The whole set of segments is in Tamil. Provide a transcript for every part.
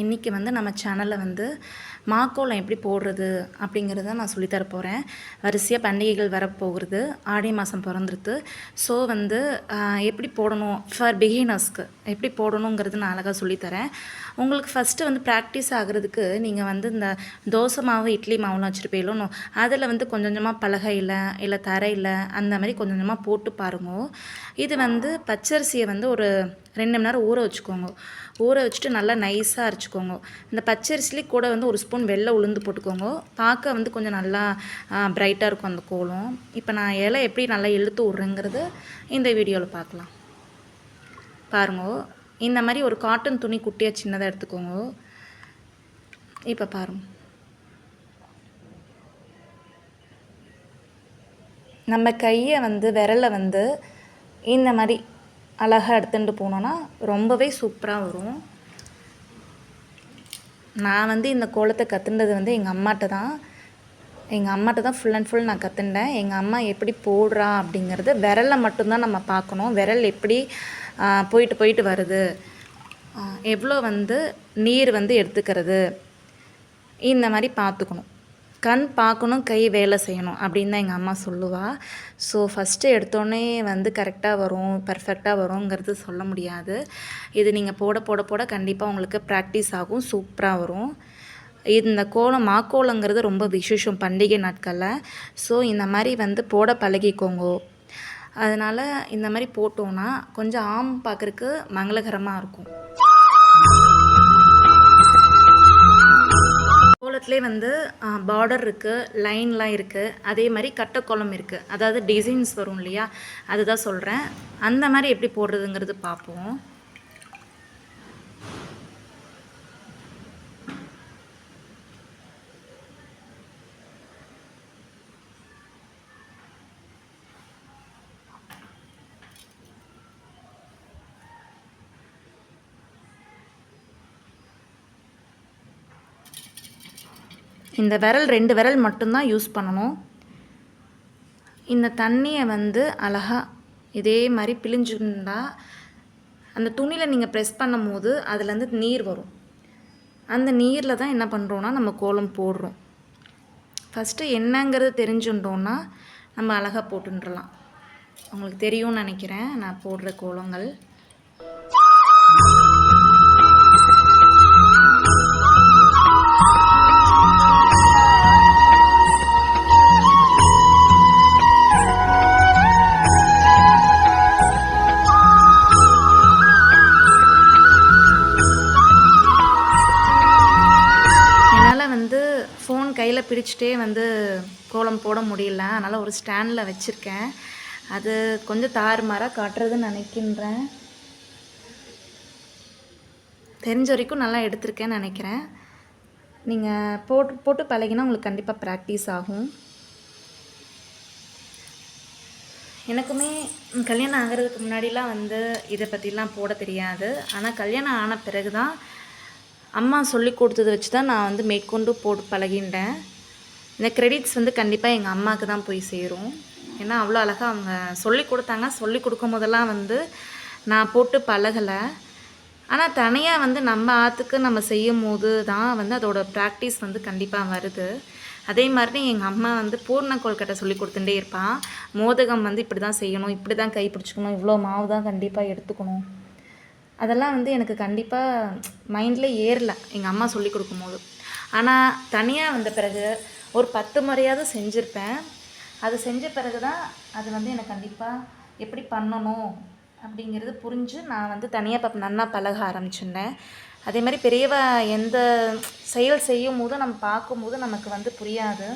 இன்றைக்கி வந்து நம்ம சேனலில் வந்து மாக்கோலம் எப்படி போடுறது அப்படிங்கிறத நான் சொல்லித்தர போகிறேன் வரிசையாக பண்டிகைகள் வரப்போகிறது ஆடி மாதம் பிறந்துருது ஸோ வந்து எப்படி போடணும்? ஃபார் பிகினர்ஸ்க்கு எப்படி போடணுங்கிறது நான் அழகாக சொல்லித்தரேன் உங்களுக்கு ஃபஸ்ட்டு வந்து ப்ராக்டிஸ் ஆகிறதுக்கு நீங்கள் வந்து இந்த தோசை மாவு இட்லி மாவுலாம் வச்சுருப்பீங்களோ அதில் வந்து கொஞ்சம் கொஞ்சமாக பலகையில் இல்லை தரையில் அந்த மாதிரி கொஞ்சம் கொஞ்சமாக போட்டு பாருங்க. இது வந்து பச்சரிசியை வந்து ஒரு ரெண்டு மணி நேரம் ஊற வச்சுக்கோங்க. ஊற வச்சுட்டு நல்லா நைஸாக வச்சுக்கோங்க. இந்த பச்சரிசிலே கூட வந்து ஒரு ஸ்பூன் வெள்ளை உளுந்து போட்டுக்கோங்க. பார்க்க வந்து கொஞ்சம் நல்லா பிரைட்டாக இருக்கும் அந்த கோலம். இப்போ நான் இலை எப்படி நல்லா இழுத்து விட்றேங்கிறது இந்த வீடியோவில் பார்க்கலாம். பாருங்க. இந்த மாதிரி ஒரு காட்டன் துணி குட்டியாக சின்னதாக எடுத்துக்கோங்க. இப்போ பாருங்க. நம்ம கையை வந்து விரலை வந்து இந்த மாதிரி அழகாக எடுத்துகிட்டு போனோன்னா ரொம்பவே சூப்பராக வரும். நான் வந்து இந்த கோலத்தை கற்றுண்டது வந்து எங்கள் அம்மாட்ட தான். எங்கள் அம்மாட்ட தான் ஃபுல் அண்ட் ஃபுல் நான் கற்றுண்டேன் எங்கள் அம்மா எப்படி போடுறா அப்படிங்கிறது விரலை மட்டும்தான் நம்ம பார்க்கணும். விரல் எப்படி போயிட்டு போயிட்டு வருது. எவ்வளோ வந்து நீர் வந்து எடுத்துக்கிறது. இந்த மாதிரி பார்த்துக்கணும். கண் பார்க்கணும் கை வேலை செய்யணும் அப்படின்னு தான் எங்கள் அம்மா சொல்லுவாள் ஸோ ஃபஸ்ட்டு எடுத்தோடனே வந்து கரெக்டாக வரும் பர்ஃபெக்டாக வருங்கிறது சொல்ல முடியாது. இது நீங்கள் போட போட போட கண்டிப்பாக உங்களுக்கு ப்ராக்டிஸ் ஆகும் சூப்பராக வரும். இந்த கோலம் மாக்கோலங்கிறது ரொம்ப விசேஷம் பண்டிகை நாட்களில். ஸோ இந்த மாதிரி வந்து போட பழகிக்கோங்க. அதனால் இந்த மாதிரி போட்டோன்னா கொஞ்சம் ஆம் பார்க்குறக்கு மங்களகரமாக இருக்கும். கோலத்திலே வந்து பார்டர் இருக்குது லைன்லாம் இருக்குது அதே மாதிரி கட்டக்கோலம் இருக்குது அதாவது டிசைன்ஸ் வரும் இல்லையா? அதுதான் சொல்கிறேன் அந்த மாதிரி எப்படி போடுறதுங்கிறது பார்ப்போம். இந்த விரல் ரெண்டு விரல் மட்டும்தான் யூஸ் பண்ணணும். இந்த தண்ணியை வந்து அழகாக இதே மாதிரி பிழிஞ்சுருந்தா அந்த துணியில் நீங்கள் ப்ரெஸ் பண்ணும் போது அதுலேருந்து நீர் வரும். அந்த நீரில் தான் என்ன பண்ணுறோன்னா நம்ம கோலம் போடுறோம். ஃபஸ்ட்டு என்னங்கிறது தெரிஞ்சுட்டோன்னா நம்ம அழகாக போட்டுன்றலாம். உங்களுக்கு தெரியும்னு நினைக்கிறேன் நான் போடுற கோலங்கள். கையில் பிடிச்சிட்டே வந்து கோலம் போட முடியல. அதனால் ஒரு ஸ்டாண்டில் வச்சுருக்கேன். அது கொஞ்சம் தாறுமாறாக காட்டுறதுன்னு நினைக்கின்றேன். தெரிஞ்ச வரைக்கும் நல்லா எடுத்திருக்கேன்னு நினைக்கிறேன். நீங்கள் போட்டு போட்டு பழகினா உங்களுக்கு கண்டிப்பாக ப்ராக்டிஸ் ஆகும். எனக்குமே கல்யாணம் ஆகிறதுக்கு முன்னாடிலாம் வந்து இதை பற்றிலாம் போட தெரியாது. ஆனால் கல்யாணம் ஆன பிறகு தான் அம்மா சொல்லி கொடுத்ததை வச்சு தான் நான் வந்து மேற்கொண்டு போட்டு பழகின்றேன். இந்த க்ரெடிட்ஸ் வந்து கண்டிப்பாக எங்கள் அம்மாவுக்கு தான் போய் சேரும். ஏன்னா அவ்வளோ அழகாக அவங்க சொல்லி கொடுத்தாங்க. சொல்லி கொடுக்கும் போதெல்லாம் வந்து நான் போட்டு பழகலை. ஆனால் தனியாக வந்து நம்ம ஆற்றுக்கு நம்ம செய்யும் போது தான் வந்து அதோட ப்ராக்டிஸ் வந்து கண்டிப்பாக வருது. அதே மாதிரி எங்கள் அம்மா வந்து பூர்ண கொல்கட்டை சொல்லி கொடுத்துட்டே இருப்பான் மோதகம் வந்து இப்படி தான் செய்யணும் இப்படி தான் கை பிடிச்சிக்கணும் இவ்வளோ மாவு தான் கண்டிப்பாக எடுத்துக்கணும். அதெல்லாம் வந்து எனக்கு கண்டிப்பாக மைண்டில் ஏறல. எங்கள் அம்மா சொல்லி கொடுக்கும்போது. ஆனால் தனியாக வந்த பிறகு ஒரு பத்து முறையாவது செஞ்சுருப்பேன். அது செஞ்ச பிறகு தான் அது வந்து எனக்கு கண்டிப்பாக எப்படி பண்ணணும் அப்படிங்கிறது புரிஞ்சு நான் வந்து தனியாக இப்போ நன்னா பழக ஆரம்பிச்சிருந்தேன். அதே மாதிரி பெரியவ எந்த செயல் செய்யும் போது நம்ம பார்க்கும்போது நமக்கு வந்து புரியாது.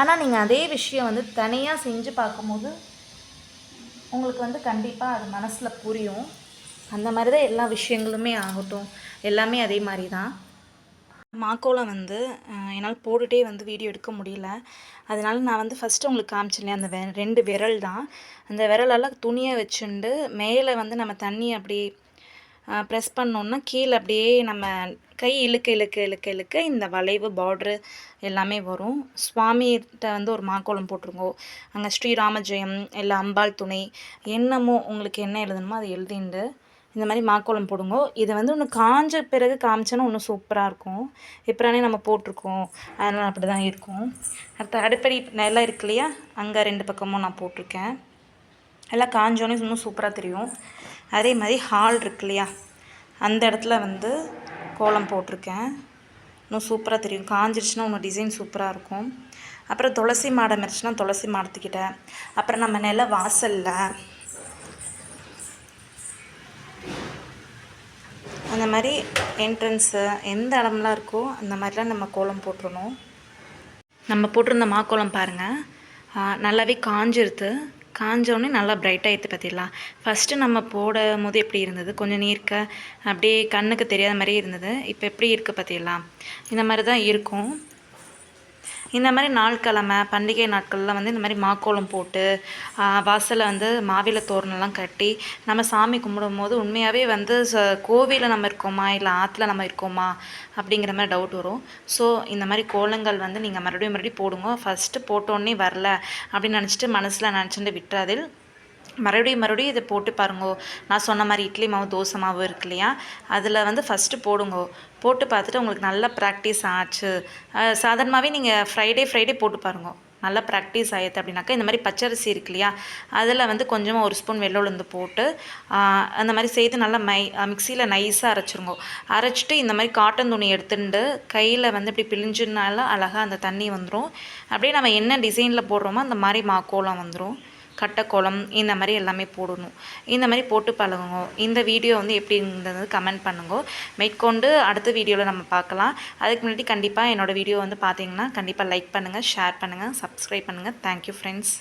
ஆனால் நீங்கள் அதே விஷயம் வந்து தனியாக செஞ்சு பார்க்கும்போது உங்களுக்கு வந்து கண்டிப்பாக அது மனசில் புரியும். அந்த மாதிரி தான் எல்லா விஷயங்களுமே ஆகட்டும். எல்லாமே அதே மாதிரி தான் மாக்கோலம் வந்து என்னால் போட்டுகிட்டே வந்து வீடியோ எடுக்க முடியல. அதனால நான் வந்து ஃபஸ்ட்டு உங்களுக்கு காமிச்சிருந்தேன் அந்த வெ ரெண்டு விரல் தான். அந்த விரலெல்லாம் துணியை வச்சுண்டு மேலே வந்து நம்ம தண்ணி அப்படி ப்ரெஸ் பண்ணோன்னா கீழே அப்படியே நம்ம கை இழுக்க இழுக்க இழுக்க இழுக்க இந்த வளைவு பார்ட்ரு எல்லாமே வரும். சுவாமிகிட்ட வந்து ஒரு மாக்கோலம் போட்டிருங்கோ. அங்கே ஸ்ரீராமஜெயம் இல்லை அம்பாள் துணை என்னமோ உங்களுக்கு என்ன எழுதணுமோ அதை எழுதிண்டு இந்த மாதிரி மாக்கோலம் போடுங்க. இதை வந்து ஒன்று காஞ்ச பிறகு காமிச்சோன்னா இன்னும் சூப்பராக இருக்கும். எப்படானே நம்ம போட்டிருக்கோம். அதனால் அப்படி தான் இருக்கும். அடுத்த அடுப்படி நல்லா இருக்கு இல்லையா? அங்கே ரெண்டு பக்கமும் நான் போட்டிருக்கேன். எல்லாம் காஞ்சோன்னே இன்னும் சூப்பராக தெரியும். அதே மாதிரி ஹால் இருக்கு இல்லையா? அந்த இடத்துல வந்து கோலம் போட்டிருக்கேன். இன்னும் சூப்பராக தெரியும். காஞ்சிருச்சுன்னா இன்னும் டிசைன் சூப்பராக இருக்கும். அப்புறம் துளசி மாடம் இருந்துச்சுன்னா துளசி மாடத்துக்கிட்ட. அப்புறம் நம்ம நில வாசலில் அந்த மாதிரி என்ட்ரன்ஸு எந்த இடம்லாம் இருக்கோ அந்த மாதிரிலாம் நம்ம கோலம் போட்டுருணும் நம்ம போட்டிருந்த மாக்கோலம் பாருங்கள் நல்லாவே காஞ்சிருது. காஞ்சோடனே நல்லா பிரைட்டாக ஏற்று பார்த்திடலாம் ஃபஸ்ட்டு நம்ம போடும் போது எப்படி இருந்தது? கொஞ்சம் நீர்க்க அப்படியே கண்ணுக்கு தெரியாத மாதிரியே இருந்தது. இப்போ எப்படி இருக்குது பார்த்திடலாம் இந்த மாதிரி தான் இருக்கும். இந்த மாதிரி நாட்கிழமை பண்டிகை நாட்கள்லாம் வந்து இந்த மாதிரி மாக்கோலம் போட்டு வாசலில் வந்து மாவில தோரணெல்லாம் கட்டி நம்ம சாமி கும்பிடும் போது உண்மையாகவே வந்து ச கோவிலில் நம்ம இருக்கோமா? இல்லை ஆற்றுல நம்ம இருக்கோமா? அப்படிங்கிற மாதிரி டவுட் வரும். ஸோ இந்த மாதிரி கோலங்கள் வந்து நீங்கள் மறுபடியும் மறுபடியும் போடுங்க. ஃபஸ்ட்டு போட்டோன்னே வரல அப்படின்னு நினச்சிட்டு மனசில் நினச்சிட்டு விட்டுறாதில் மறுபடியும் மறுபடியும் இதை போட்டு பாருங்கோ. நான் சொன்ன மாதிரி இட்லி மாவு தோசை மாவு இருக்கு இல்லையா? அதில் வந்து ஃபஸ்ட்டு போடுங்கோ. போட்டு பார்த்துட்டு உங்களுக்கு நல்ல ப்ராக்டிஸ் ஆச்சு. சாதாரணமாகவே நீங்கள் ஃப்ரைடே ஃப்ரைடே போட்டு பாருங்க. நல்லா ப்ராக்டிஸ் ஆயிடுது அப்படின்னாக்கா இந்த மாதிரி பச்சரிசி இருக்கு இல்லையா? அதில் வந்து கொஞ்சமாக ஒரு ஸ்பூன் வெள்ளை போட்டு அந்த மாதிரி செய்து நல்லா மை மிக்சியில் நைஸாக அரைச்சிருங்க. அரைச்சிட்டு இந்த மாதிரி காட்டன் துணி எடுத்துட்டு கையில் வந்து இப்படி பிழிஞ்சுனால அழகாக அந்த தண்ணி வந்துடும் அப்படியே நம்ம என்ன டிசைனில் போடுறோமோ அந்த மாதிரி மாக்கோலம் வந்துடும் கட்டைக்குளம் இந்த மாதிரி எல்லாமே போடணும். இந்த மாதிரி போட்டு பழகுங்க. இந்த வீடியோ வந்து எப்படி இருந்தது கமெண்ட் பண்ணுங்க. மேற்கொண்டு அடுத்த வீடியோவில் நம்ம பார்க்கலாம். அதுக்கு முன்னாடி கண்டிப்பாக என்னோடய வீடியோ வந்து பார்த்தீங்கன்னா கண்டிப்பாக லைக் பண்ணுங்கள் ஷேர் பண்ணுங்கள் சப்ஸ்கிரைப் பண்ணுங்கள் தேங்க்யூ ஃப்ரெண்ட்ஸ்